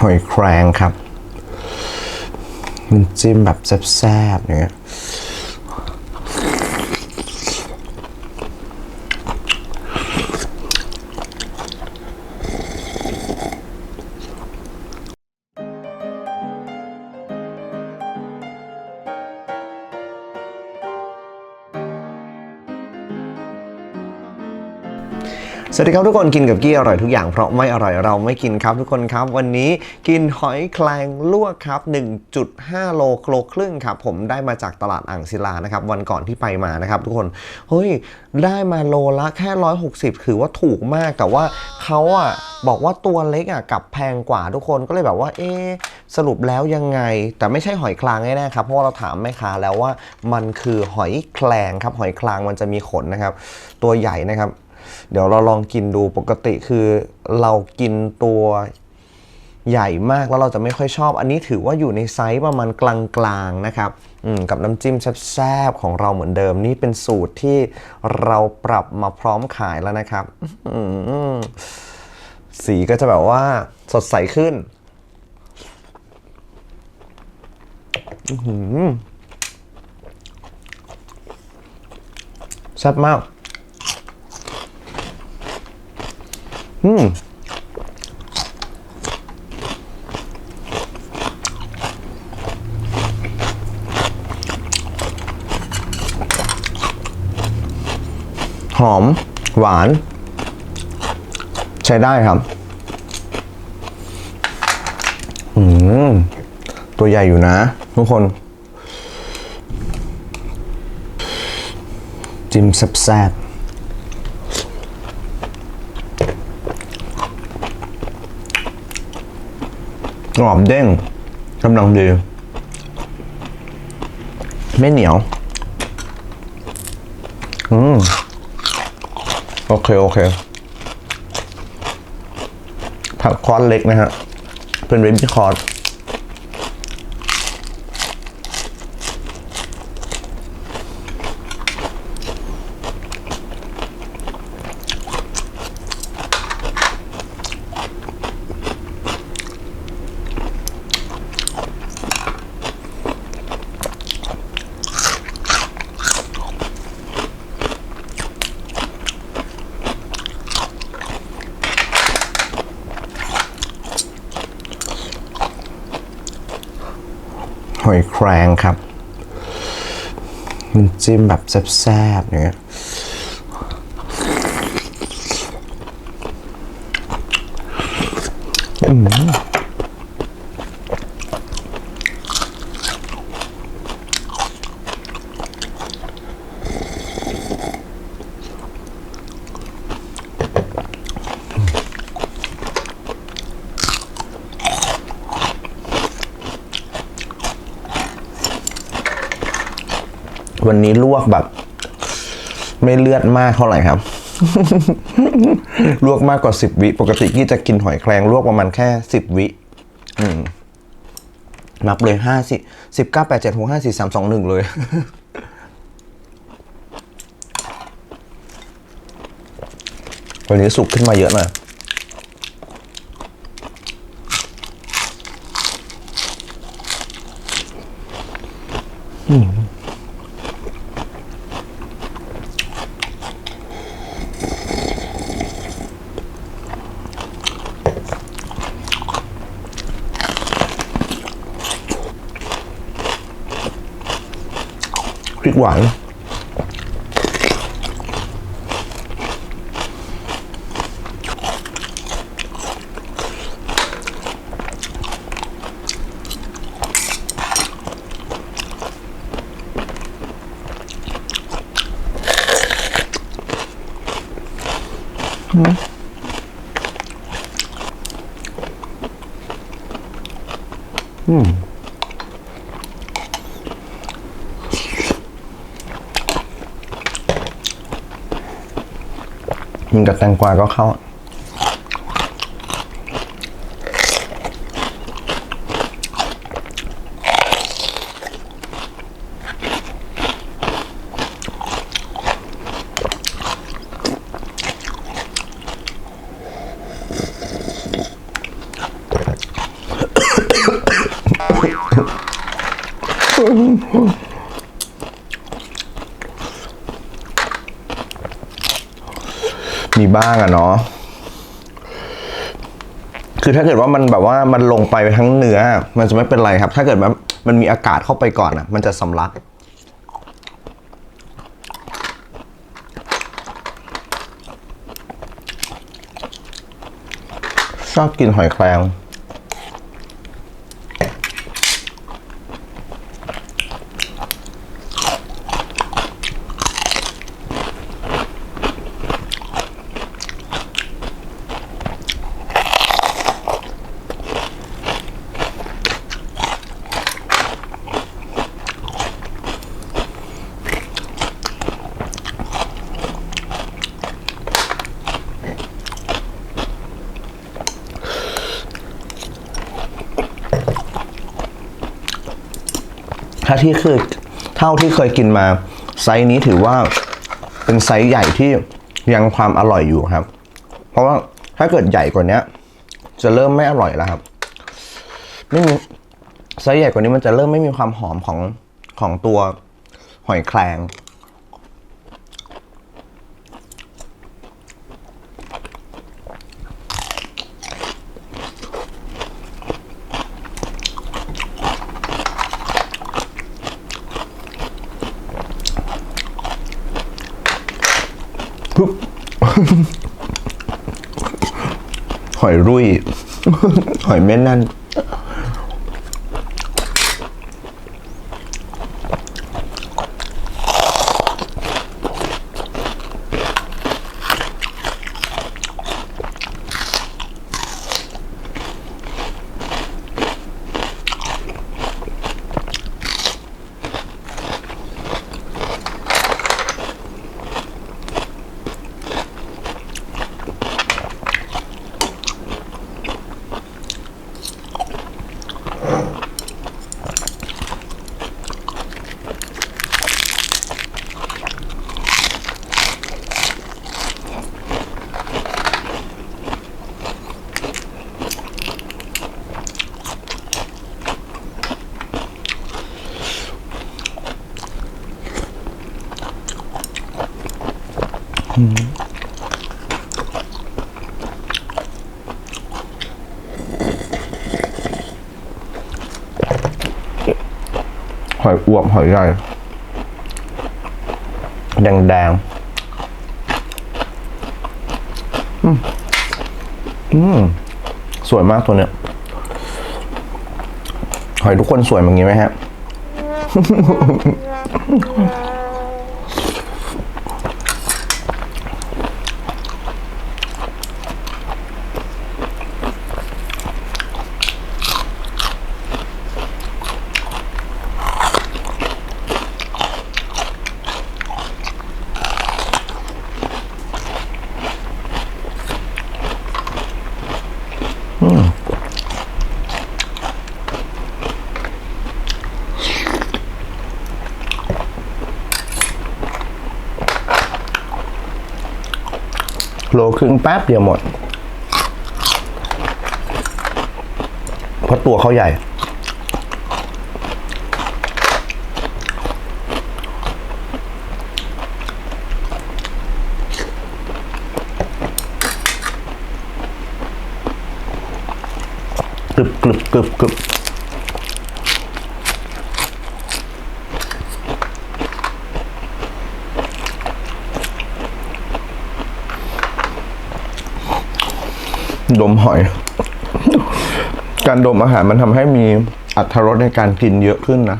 หอยแครงครับมันำจิ้มแบบแซ่บๆอย่างเงี้ย สวัสดีครับทุกคนกินกับกี้อร่อยทุกอย่างเพราะไม่อร่อยเราไม่กินครับทุกคนครับ วันนี้กินหอยแครงลวกครับ 1.5 โลโลครึ่งครับ ผมได้มาจากตลาดอ่างศิลานะครับ วันก่อนที่ไปมานะครับทุกคนเฮ้ยได้มาโลละแค่160ถือว่าถูกมากแต่ว่าเขาอะบอกว่าตัวเล็กอะกับแพงกว่าทุกคนก็เลยแบบว่า เอ๊สรุปแล้วยังไง แต่ไม่ใช่หอยคลางแน่ๆครับเพราะว่าเราถามแม่ค้าแล้วว่ามันคือหอยแคลงครับหอยคลางมันจะมีขนนะครับ ตัวใหญ่นะครับ เดี๋ยวเราลองกินดูปกติคือเรากินตัวใหญ่มากแล้วเราจะไม่ค่อยชอบ อันนี้ถือว่าอยู่ในไซส์ประมาณกลางๆนะครับกับน้ำจิ้มแซ่บๆของเราเหมือนเดิม นี่เป็นสูตรที่เราปรับมาพร้อมขายแล้วนะครับสีก็จะแบบว่าสดใสขึ้นแซ่บมาก อืมหอม หวาน ใช้ได้ครับ อืม ตัวใหญ่อยู่นะ ทุกคน จิ้มแซ่บๆ กรอบเด้งกำลังดี ไม่เหนียว อืม โอเค โอเค ผักคอสเล็กนะฮะ เป็นริบบี้คอส แครงครับมันจิ้มแบบแซ่บๆอย่างเงี้ยอืม วันนี้ลวกแบบ ไม่เลือดมากเท่าไหร่ครับ ลวกมากกว่าสิบวิ ปกติกี้จะกินหอยแครงลวกประมาณแค่สิบวิอืมนับเลยห้าสิสิบเก้าแปดเจ็ดหกห้าสี่สามสองหนึ่งเลย วันนี้สุกขึ้นมาเยอะหน่อย พริ กินกับแตงกวาก็เข้า Oh, มีบ้างอะเนาะคือถ้าเกิดว่ามันแบบว่ามันลงไปทั้งเนื้อ มันจะไม่เป็นไรครับ ถ้าเกิดว่ามันมีอากาศเข้าไปก่อนอะมันจะสำลักชอบกินหอยแครง ถ้าที่คือเท่าที่เคยกินมา ไซส์นี้ถือว่าเป็นไซส์ใหญ่ที่ยังความอร่อยอยู่ครับ เพราะว่าถ้าเกิดใหญ่กว่านี้จะเริ่มไม่อร่อยแล้วครับ ไม่มีไซส์ใหญ่กว่านี้มันจะเริ่มไม่มีความหอมของของตัวหอยแครง หอยรุ่ย หอยเม่นนั่น หอยอวบหอยใหญ่แดงๆอืมอืม สวยมากตัวเนี้ย หอยทุกคนสวยแบบนี้ไหมฮะ โลครึ่งแป๊บเดียวหมด เพราะตัวเขาใหญ่ กรึบกรึบกรึบกรึบ ดมหอย การดมอาหารมันทำให้มีอัตรสในการกินเยอะขึ้นนะ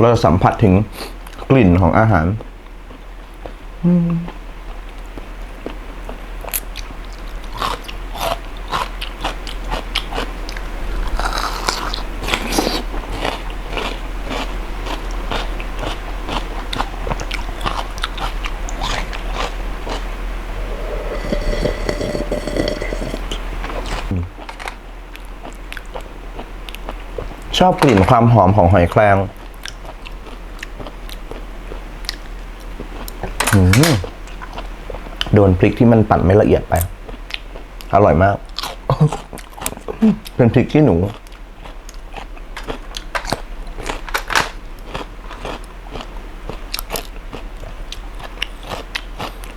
เราจะสัมผัสถึงกลิ่นของอาหาร ชอบกลิ่นความหอมของหอยแครงโดนพริกที่มันปั่นไม่ละเอียดไป อร่อยมาก เป็นพริกที่หนู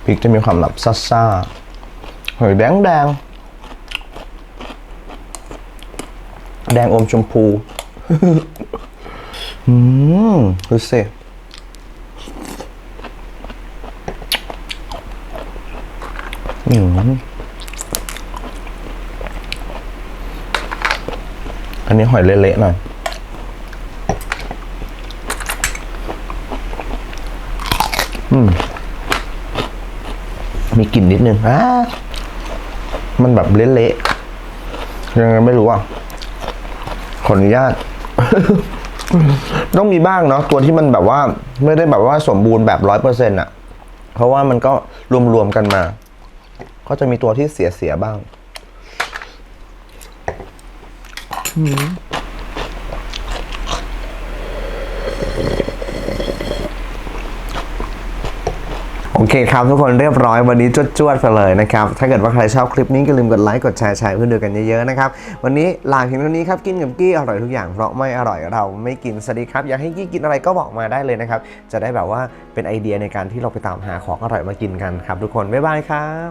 พริกจะมีความหลับซ่าๆหอยแดงแดงแดงอมชมพู อืมดูสิอืมอันนี้หอยเละๆหน่อยอืม มีกลิ่นนิดนึงอ่ามันแบบเละๆยังไงไม่รู้อะ ขออนุญาต ต้องมีบ้างเนาะตัวที่มันแบบว่าไม่ได้แบบว่าสมบูรณ์แบบร้อยเปอร์เซ็นต์อะ เพราะว่ามันก็รวมๆกันมา ก็จะมีตัวที่เสียเสียบ้าง อืม เคครับทุกคนเรียบร้อยวันนี้จวดๆไปเลยนะครับ ถ้าเกิดว่าใครชอบคลิปนี้ก็ลืมกดไลค์กดแชร์แชร์เพื่อนดูกันเยอะๆนะครับ วันนี้ลาเพียงเท่านี้ครับ กินกับกี้อร่อยทุกอย่างเพราะไม่อร่อยเราไม่กิน สวัสดีครับ อยากให้กี้กินอะไรก็บอกมาได้เลยนะครับ จะได้แบบว่าเป็นไอเดียในการที่เราไปตามหาของอร่อยมากินกันครับ ทุกคนบ๊ายบายครับ